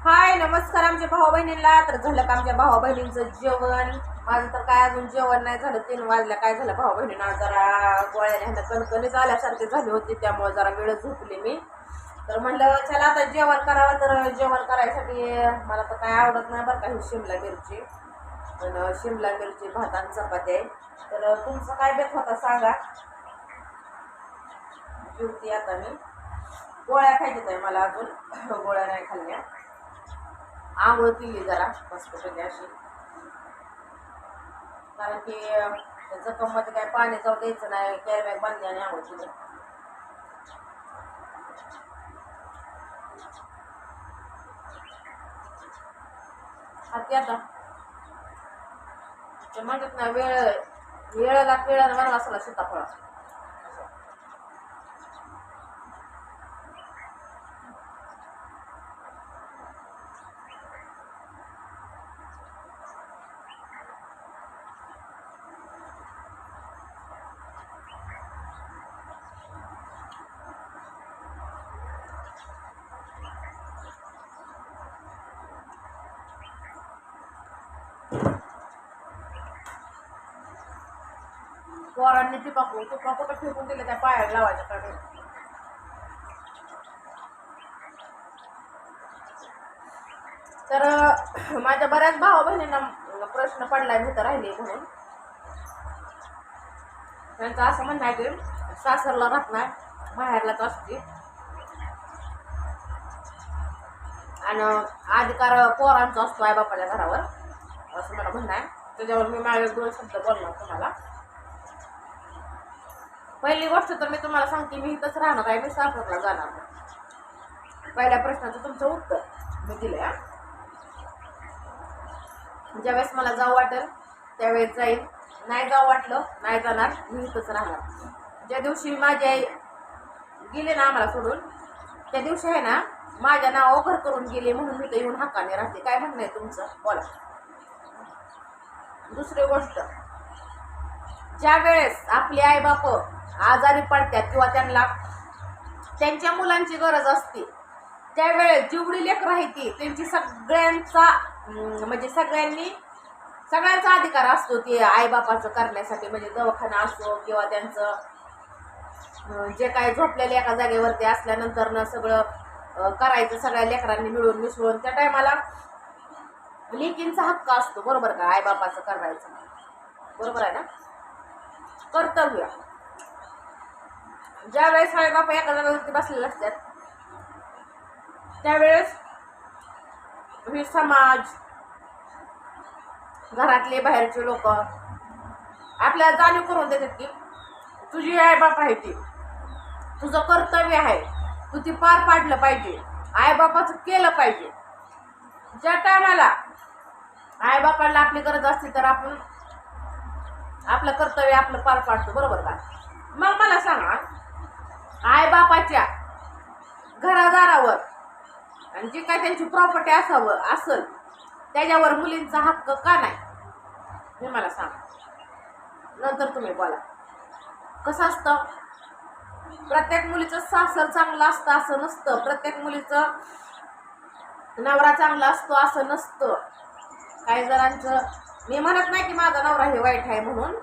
हाय नमस्कार आमच्या भाऊ बहिणींना तर झालं का आमच्या भाऊ बहिणींचं जेवण? माझं तर काय अजून जेवण नाही झालं. तीन वाजल्या. काय झालं भाऊ बहिणींना जरा गोळ्याने ह्यांना कणकणी झाल्यासारखे झाले होते त्यामुळे जरा वेळ झोपली मी. तर म्हणलं चला आता जेवण करावं. तर जेवण करायसाठी मला तर काय आवडत नाही बरं का ही शिमला मिरची. पण शिमला मिरची भात आणि चपाती आहे. तर तुमचं काय बेत होता सांगा. जेवती आता मी. गोळ्या खायच्यात आहे मला अजून. गोळ्या नाही खाल्ल्या. आंघोळ केली जरा मस्तपैकी अशी. कारण की जखम जखममध्ये काय पाणी जाऊ द्यायचं नाही कॅरबॅग बांधली आणि आंघोळ केली आता आता ते म्हणतात ना वेळ वेळाला केळानं मला असला सीताफळ पोरांनी टिपाकू तुपा कुठं फेकून दिले त्या पायाला लावायच्या कडे तर माझ्या बऱ्याच भावा बहिणींना प्रश्न पडलाय मी तर राहिले म्हणून. त्यांचं असं म्हणणं आहे की सासरला राहत नाही बाहेरलाच असते. आणि अधिकार पोरांचा असतो आई बापाच्या घरावर असं मला म्हणणं आहे. त्याच्यावर मी माझे दोन शब्द बोलणार तुम्हाला. पहिली गोष्ट तर मी तुम्हाला सांगते मी इथंच राहणार आहे मी सासरला जाणार नाही. पहिल्या प्रश्नाचं तुमचं उत्तर मी दिलं ज्यावेळेस मला जाऊ वाटेल त्यावेळेस जाईल नाही जाऊ वाटलं नाही जाणार मी इथंच राहणार. ज्या दिवशी माझी आई गेले ना आम्हाला सोडून त्या दिवशी आहे ना माझ्या नाव घर करून गेले म्हणून मी तर येऊन हक्काने राहते. काय म्हणणं आहे तुमचं? बोला. दुसरी गोष्ट ज्या वेळेस आपले आई बाप आजारी पडतात किंवा त्यांना त्यांच्या मुलांची गरज असते. त्यावेळेस जेवढी लेकरं राहते ती त्यांची सगळ्यांचा म्हणजे सगळ्यांनी सगळ्यांचा अधिकार असतो ते आईबापाचं करण्यासाठी म्हणजे दवाखाना असो किंवा त्यांचं जे काय झोपलेल्या एका जागेवरती असल्यानंतर सगळं करायचं सगळ्या लेकरांनी मिळून मिसळून त्या टायमाला लेकींचा हक्क असतो. बरोबर का? आईबापाचं करायचं. बरोबर आहे ना? कर्तव्य. ज्या वेळेस आई बापा एका जागेवरती बसलेले असतात त्यावेळेस हे समाज घरातले बाहेरचे लोक आपल्याला जाणीव करून देतात की तुझी आई बाप आहे ती. तुझं कर्तव्य आहे. तू ती पार पाडलं पाहिजे. आईबापाचं केलं पाहिजे. ज्या टायमाला आईबापाला आपली गरज असते तर आपण आपलं कर्तव्य आपलं पार पाडतो. बरोबर का? मग मला सांगा आईबापाच्या घरादारावर. आणि जे काय त्यांची प्रॉपर्टी असावं असल त्याच्यावर मुलींचा हक्क का नाही? हे मला सांग. नंतर तुम्ही बोला. कसं असतं? प्रत्येक मुलीचं सासर चांगलं असतं असं नसतं. प्रत्येक मुलीचं नवरा चांगला असतो असं नसतं. काही जणांचं मी म्हणत नाही की माझा नवरा हे वाईट आहे म्हणून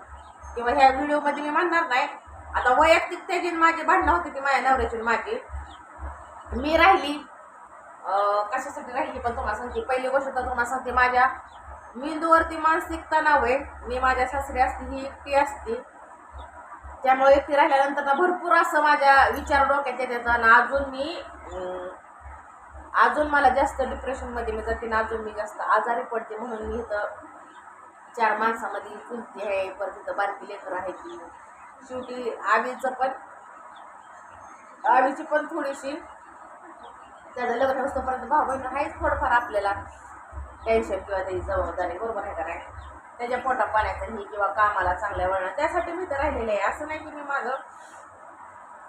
किंवा ह्या व्हिडिओमध्ये मी म्हणणार नाही. आता वैयक्तिक त्याची माझी भांडणं होती ती माझ्या नवऱ्याची माझी मी राहिली. कशासाठी राहिली पण तुम्हाला सांगते. पहिली गोष्ट तर तुम्हाला सांगते माझ्या मेंदूवरती मानसिक तणाव आहे. मी माझ्या सासरी असते ही एकटी असते. त्यामुळे एकटी राहिल्यानंतर ना भरपूर असं माझ्या विचार डोक्यात येतात आणि अजून मी अजून मला जास्त डिप्रेशनमध्ये मी जाते ना अजून मी जास्त आजारी पडते म्हणून मी इथं चार माणसामध्ये चुलती आहे. परत इथं बारकी लेकर आहे ती शेवटी आवीचं पण आवीची पण थोडीशी त्याचं लग्न असतोपर्यंत भाऊ बहिणी आहेच थोडंफार आपल्याला टेन्शन किंवा त्याची जबाबदारी बरोबर आहे का नाही? त्याच्या पोटा पाण्याचं ही किंवा कामाला चांगल्या वळणं त्यासाठी मी तर राहिलेले आहे. असं नाही की मी माझं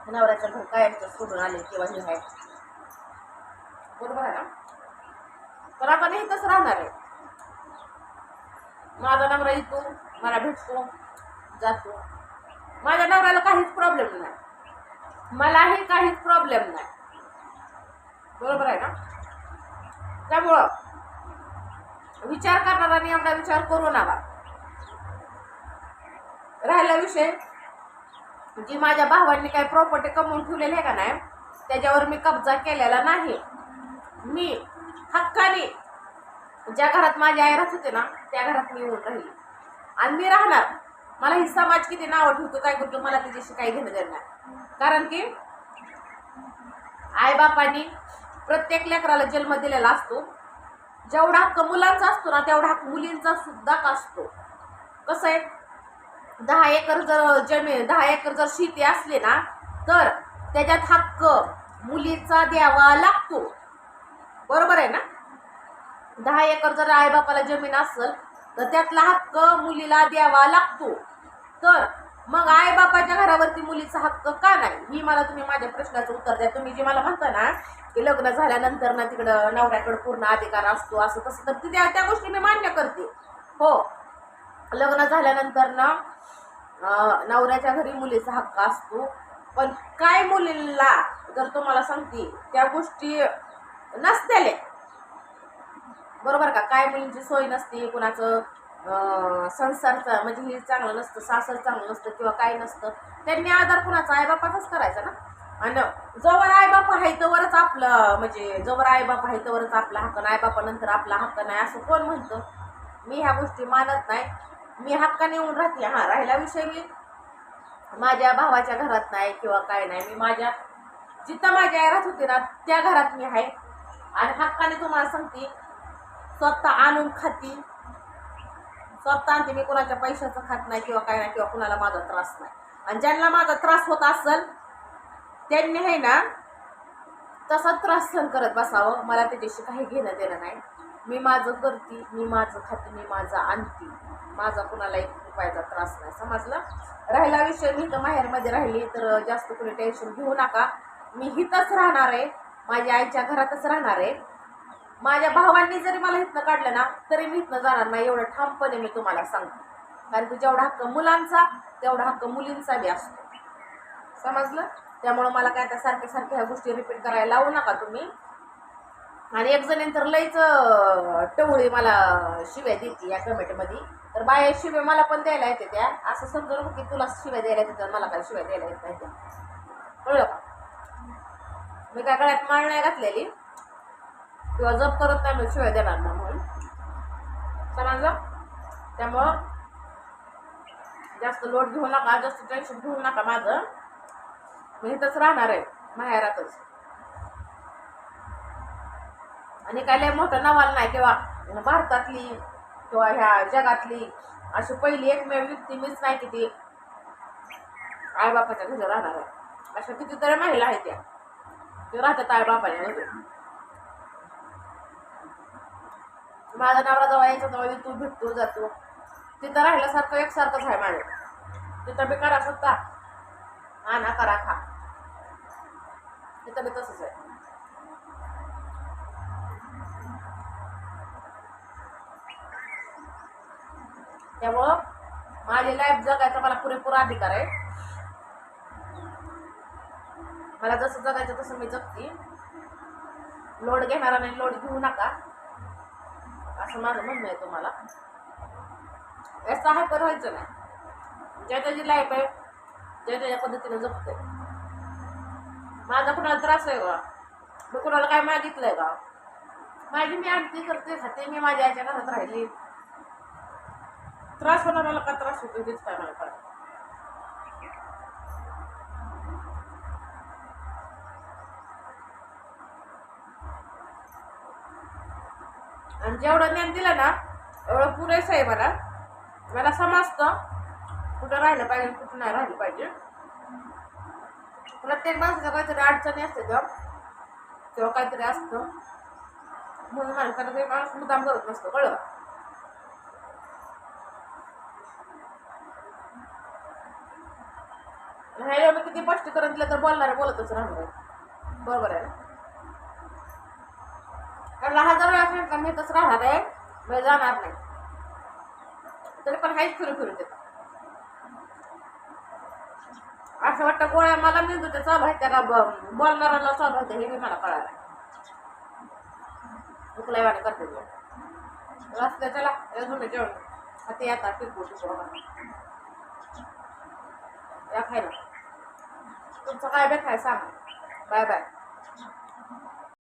नवऱ्याचं घर कायमचं सोडून आले किंवा हे आहे. बरोबर आहे ना? तर आपण इथंच राहणार आहे. माझा नवरा येतो मला भेटतो जातो. माझ्या नवऱ्याला काहीच प्रॉब्लेम नाही. मलाही काहीच प्रॉब्लेम नाही. बरोबर आहे ना? त्यामुळं विचार करणारा एवढा विचार करू नका. राहिला विषय जी माझ्या भावांनी काही प्रॉपर्टी कमवून ठेवलेली आहे का नाही त्याच्यावर मी कब्जा केलेला नाही. मी हक्काने ज्या घरात माझी आई राहत होते ना त्या घरात मी येऊन राहिली. आणि मी राहणार. मला ही समाज किती नावं ठेवतो काय करतो मला त्याच्याशी काही घेणं देणं नाही. कारण की आईबापांनी प्रत्येक लेकराला जन्म दिलेला असतो. जेवढा हक्क मुलांचा असतो ना तेवढा हक्क मुलींचा सुद्धा असतो. कसं आहे? दहा एकर जर जमीन दहा एकर जर शेती असली ना तर त्याच्यात हक्क मुलीचा द्यावा लागतो. बरोबर आहे ना? दहा एकर जर आईबापाला जमीन असेल तर त्यातला हक्क मुलीला द्यावा लागतो. तर मग आई बापाच्या घरावरती मुलीचा हक्क का नाही? ही मला तुम्ही माझ्या प्रश्नाचं उत्तर द्या. तुम्ही जे मला म्हणता ना की लग्न झाल्यानंतर ना तिकडं नवऱ्याकडं पूर्ण अधिकार असतो असं तसं तर ती त्या गोष्टी मी मान्य करते. हो. लग्न झाल्यानंतर ना नवऱ्याच्या घरी मुलीचा हक्क असतो. पण काय मुलीला जर तुम्हाला सांगते त्या गोष्टी नसतेले बरोबर का? काय मुलींची सोय नसते कुणाचं संसारचं म्हणजे हे चांगलं नसतं सासर चांगलं नसतं किंवा काय नसतं त्यांनी आधार कुणाचा? आईबापाचाच करायचा ना? आणि जोवर आईबाप आहे तोवरच आपलं म्हणजे जोवर आईबाप आहे तोवरच आपला हक्क नाही आईबापानंतर आपला हक्क नाही असं कोण म्हणतं? मी ह्या गोष्टी मानत नाही. मी हक्काने येऊन राहते. हां राहिला विषय मी. माझ्या भावाच्या घरात नाही किंवा काय नाही. मी माझ्या जिथं माझी आई राहत होती ना त्या घरात मी आहे. आणि हक्काने तुम्हाला सांगते स्वतः आणून खाती. स्वतः आणते मी कोणाच्या पैशाचं खात नाही किंवा काय नाही किंवा कुणाला माझा त्रास नाही. आणि ज्यांना माझा त्रास होत असेल त्यांनी आहे ना तसा त्रास सहन करत बसावं. मला त्याच्याशी काही घेणं देणं नाही. मी माझं करते मी माझं खाते मी माझं आणते. माझा कुणाला एक रुपयाचा त्रास नाही. समजलं? राहिला विषय मी तर माहेरमध्ये राहिली तर जास्त कुणी टेन्शन घेऊ नका. मी हिथंच राहणार आहे. माझ्या आईच्या घरातच राहणार आहे. माझ्या भावांनी जरी मला इथनं काढलं ना तरी मी इथनं जाणार नाही. एवढं ठामपणे मी तुम्हाला सांगतो. कारण की जेवढा हक्क मुलांचा तेवढा हक्क मुलींचा बी असतो. समजलं? त्यामुळं मला काय त्या सारख्या सारख्या ह्या गोष्टी रिपीट करायला लावू नका तुम्ही. आणि एक जण तर लईच टवळी मला शिव्या देते या कमेंटमध्ये तर बाया शिव्या मला पण द्यायला येते त्या. असं समजून की तुला शिव्या द्यायला येते तर मला काय शिव्या द्यायला येत नाही त्या. कळलं का? मी काय गळ्यात माळ नाही घातलेली. किंवा जप करत नाही मग शिवाय देणार ना म्हणून. समजलं त्यामुळं जास्त लोड घेऊ नका जास्त टेन्शन घेऊ नका माझं. मी इथंच राहणार आहे माहेरातच. आणि काय लय मोठं नवाल नाही किंवा भारतातली किंवा ह्या जगातली अशी पहिली एकमेव व्यक्ती मीच नाही की ती आईबापाच्या घरी राहणार आहे. अशा कितीतरी महिला आहेत त्या. ते राहतात आईबापाच्या घरी. माझा नवरा जवळ यायचा जवळ तू भेटतो जातो. तिथं राहिल्यासारखं एकसारखंच आहे माझं. तिथं बी करा सुद्धा. हा ना करा खा. तिथं बी तसंच आहे. त्यामुळं माझी लाईफ जगायचा मला पुरेपूर अधिकार आहे. मला जसं जगायचं तसं मी जगते. लोड घेणारा नाही लोड घेऊ नका. असं माझं म्हणणं आहे तुम्हाला. याचा हायपर व्हायचं नाही. ज्या त्याची लाईफ आहे ज्या त्याच्या पद्धतीने जपते माझा कुणाला त्रास आहे का? मी कुणाला काय मागितलंय का? माझी मी आणते करते खाते मी माझ्या आईच्या घरात राहिली. त्रास होणार मला का त्रास होतो हेच काय मला आणि जेवढं ज्ञान दिलं ना एवढं पुरेसं आहे मला. मला समजतं. कुठं राहिलं पाहिजे कुठं नाही राहिलं पाहिजे. प्रत्येक माणसाचं काहीतरी अडचणी असते तर किंवा काहीतरी असतं. म्हणून माणसाला काही माणूस मुद्दाम करत नसतो कळलं? का? ह्याला मी किती स्पष्टीकरण दिलं तर बोलणारे बोलतच राहणार. बरोबर आहे ना? कारण हजार वेळा सांगितलं मी तसं राहणार आहे. मी जाणार नाही. तरी पण काहीच फिरू फिरू देत असं वाटतं गोळ्या मला मेंदूच्या चालू आहे त्याला ब- बोलणाऱ्याला चालू होते हे मी मला कळालं तुला वाणी करते रस्त्या चला अजून जेवण हाती येतात टिकू टिकू या खायला. तुमचं काय बेत आहे सांगा. Bye bye.